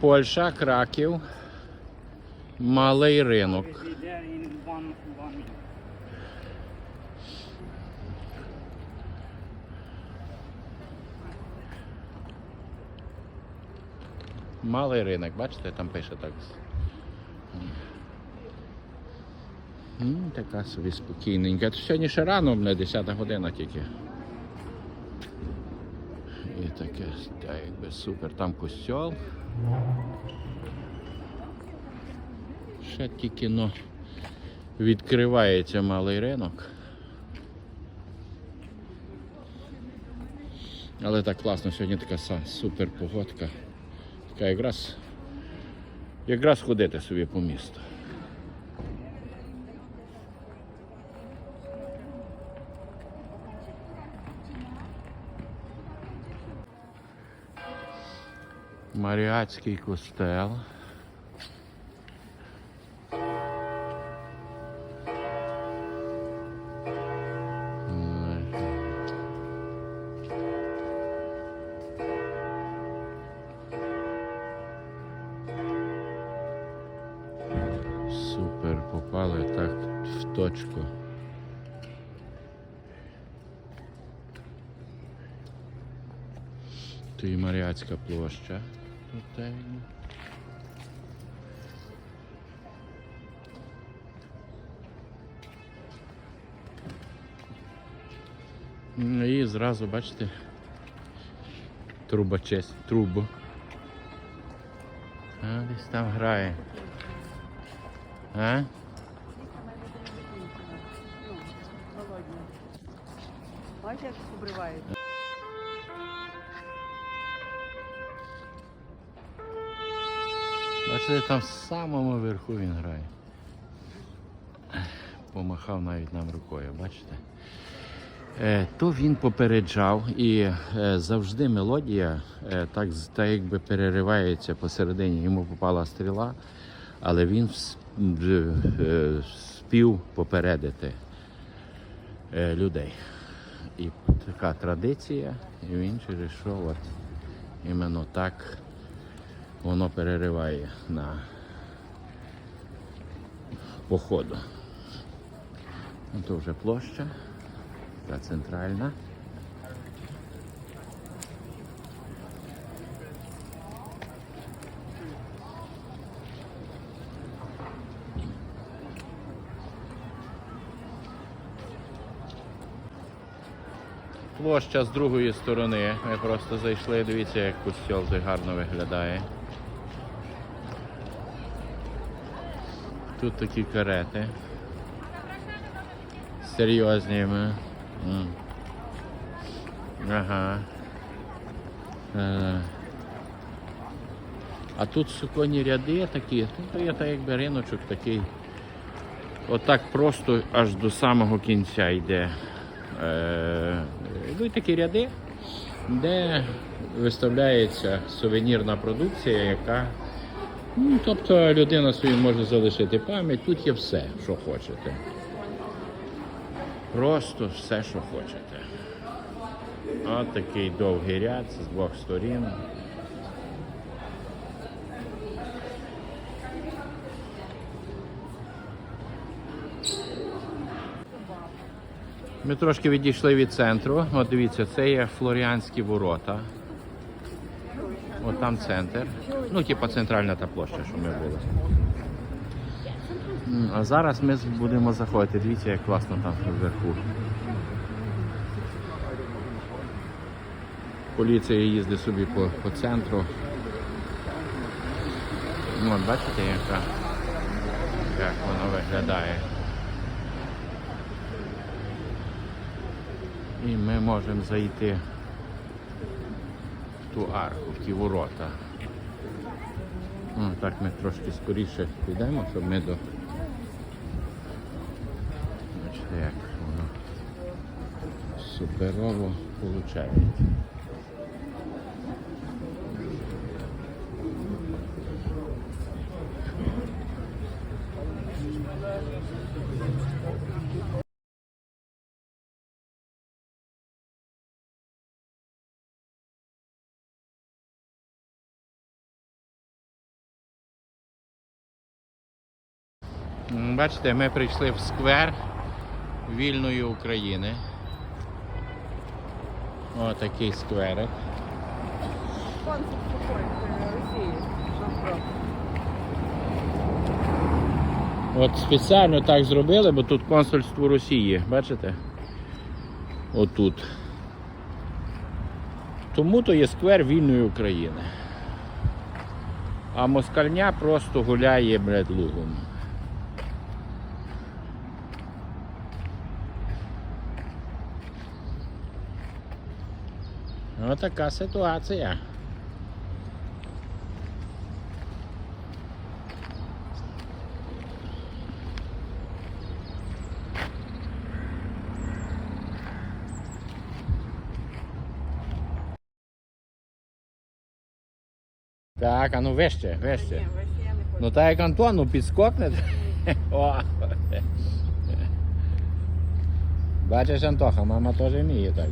Польща, Краків, малий ринок. Малий ринок, бачите, там пише так. М, Така собі спокійненька. Сьогодні ще рано, не 10 година тільки. І таке, так, якби супер. Там костьол. Ще тільки но відкривається малий ринок. Але так класно, сьогодні така супер погодка. Така якраз, якраз ходити собі по місту. Маріатський костел. Супер, попали так в точку. Тут і Маріатська площа. Е, Ну і зразу, бачите, трубочесть, трубу. А, десь там грає. А? Бачиш, як обривають. Бачите, там в самому верху він грає. Помахав навіть нам рукою, бачите? Е, то він попереджав, і е, завжди мелодія е, так, так якби переривається посередині. Йому попала стріла, але він спів попередити людей. І така традиція, і він через що от іменно так воно перериває на походу. Ну, то вже площа, та центральна. Площа з другої сторони. Ми просто зайшли, дивіться, як костьол вже гарно виглядає. Тут такі карети. Серйозні ми. Ага. Е. А тут суконні ряди такі, тут є так якби риночок такий. Отак просто аж до самого кінця йде. Е, йдуть такі ряди, де виставляється сувенірна продукція, яка Ну, тобто людина собі може залишити пам'ять, тут є все, що хочете. Просто все, що хочете. От такий довгий ряд з двох сторін. Ми трошки відійшли від центру. От дивіться, це є Флоріанські ворота. От там центр. Ну, типа центральна та площа, що ми були. А зараз ми будемо заходити. Дивіться, як класно там вверху. Поліція їздить собі по, по центру. Ну, бачите, яка, як воно виглядає. І ми можемо зайти ту арку, в ті ворота. Ну, так ми трошки скоріше підемо, щоб ми до. Бачите, як воно суперово виходить. Бачите, ми прийшли в сквер вільної України. Отакий скверик. Консульство Росії. От спеціально так зробили, бо тут консульство Росії, бачите? Отут. Тому то є сквер вільної України. А москальня просто гуляє, блядь, лугом. Отака ситуація. Так, а ну вище, вище. Ні, Росія не хоче. Ну так як Антон, ну підскокне. О. Бачиш, Антоха, мама теж вміє так.